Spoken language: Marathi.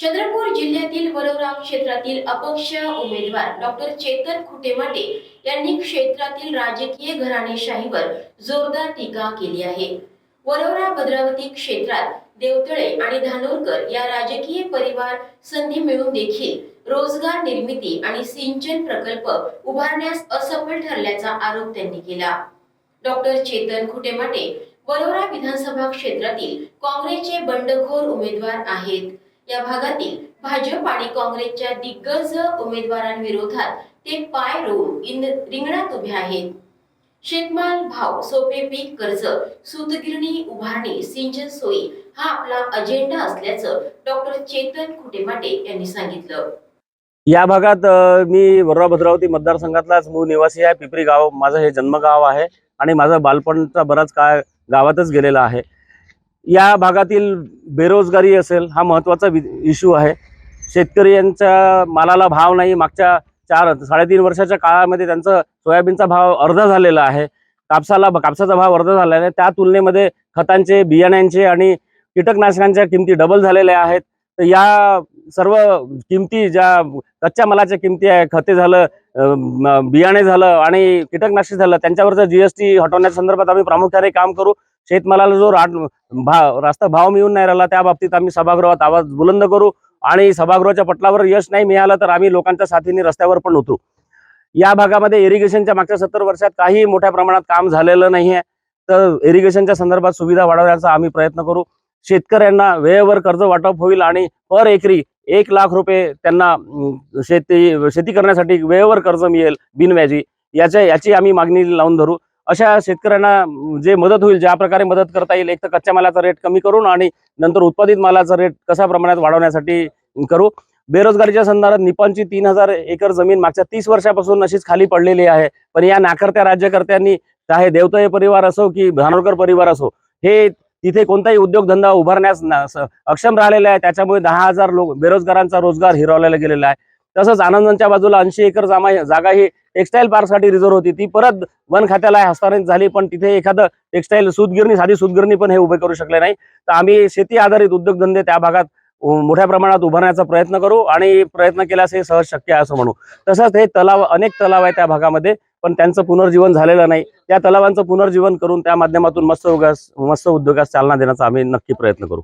चंद्रपूर जिल्ह्यातील वरोरा क्षेत्रातील अपक्ष उमेदवार डॉक्टर चेतन खुटेमाटे यांनी क्षेत्रातील राजकीय घराणेशाहीवर जोरदार टीका केली आहे. वरोरा भद्रावती क्षेत्रात देवतळे आणि धानोरकर या राजकीय परिवार संधी मिळून देखील रोजगार निर्मिती आणि सिंचन प्रकल्प उभारण्यास असफल ठरल्याचा आरोप त्यांनी केला. डॉक्टर चेतन खुटेमाटे वरोरा विधानसभा क्षेत्रातील काँग्रेसचे बंडखोर उमेदवार आहेत. या भागातील भाजप आणि काँग्रेसच्या दिग्गज उमेदवारांविरोधात ते पाय रोवून रिंगणात उभे आहेत. शेतमाल भाव सोपे पीक कर्ज सूतगिरणी उभारणी सिंचन सोयी हा आपला अजेंडा असल्याचं डॉक्टर चेतन खुटेमाटे यांनी सांगितलं. या भागात मी वरोरा भद्रावती मतदारसंघातलाच मूळ निवासी आहे. पिपरी गाव माझं हे जन्मगाव आहे आणि माझं बालपणचा बराच काळ गावातच गेलेला आहे. या भागातील बेरोजगारी असेल हा महत्त्वाचा इश्यू आहे. शेतकरी यांच्या मालाला भाव नाही. मागच्या चार साडेतीन वर्षाच्या काळामध्ये त्यांचं सोयाबीनचा भाव अर्धा झालेला आहे. कापसाला कापसाचा भाव अर्धा झालेला आहे. त्या तुलनेमध्ये खतांचे बियाण्यांचे आणि कीटकनाशकांच्या किमती डबल झालेल्या आहेत. तर या सर्व किमती ज्या कच्च्या मालाच्या किमती आहे खते झालं बियाणे झालं आणि कीटकनाशक झालं त्यांच्यावरचा जीएसटी हटवण्याच्या संदर्भात आम्ही प्रामुख्याने काम करू शेतमालाला जो राट भाव रास्त भाव मिळून नाही राहिला त्या बाबतीत आम्ही सभागृहात आवाज बुलंद करू आणि सभागृहाच्या पटलावर यश नाही मिळालं तर आम्ही लोकांच्या साथीने रस्त्यावर पण उतरू. या भागामध्ये इरिगेशनच्या मागच्या सत्तर वर्षात काही मोठ्या प्रमाणात काम झालेलं नाही आहे. तर इरिगेशनच्या संदर्भात सुविधा वाढवण्याचा आम्ही प्रयत्न करू. शेतकऱ्यांना वेळेवर कर्ज वाटप होईल आणि पर एकरी एक लाख रुपये त्यांना शेती शेती करण्यासाठी वेळेवर कर्ज मिळेल बिनव्याजी. याच्या याची आम्ही मागणी लावून धरू. अशा शेतकऱ्यांना जे मदत होईल ज्या प्रकारे मदत करता येईल एक तर कच्च्या मालाचा रेट कमी करून आणि नंतर उत्पादित मालाचा रेट कशा प्रमाणात वाढवण्यासाठी करू. बेरोजगारीच्या संदर्भात निपाणची तीन हजार एकर जमीन मागच्या तीस वर्षापासून अशीच खाली पडलेली आहे. पण या नाकर्त्या राज्यकर्त्यांनी चाहे देवतय परिवार असो की भानोरकर परिवार असो हे तिथे कोणताही उद्योगधंदा उभारण्यास अक्षम राहिलेला आहे. त्याच्यामुळे दहा हजार लोक बेरोजगारांचा रोजगार हिरावलेला गेलेला आहे. तसंच आनंदांच्या बाजूला ऐंशी एकर जामा जागा ही टेक्सटाईल पार्कसाठी रिझर्व होती. ती परत वन खात्याला हस्तांतरित झाली पण तिथे एखादं टेक्सटाईल सूतगिरणी साधी सूतगिरणी पण हे उभे करू शकले नाही. तर आम्ही शेती आधारित उद्योगधंदे त्या भागात मोठ्या प्रमाणात उभारण्याचा प्रयत्न करू आणि प्रयत्न केल्यास हे सहज शक्य आहे असं म्हणू. तसंच हे तलाव अनेक तलाव आहे त्या भागामध्ये पण त्यांचं पुनर्जीवन झालेलं नाही. त्या तलावांचं पुनर्जीवन करून त्या माध्यमातून मत्स्य उद्योगास मत्स्य उद्योगास चालना देण्याचा आम्ही नक्की प्रयत्न करू.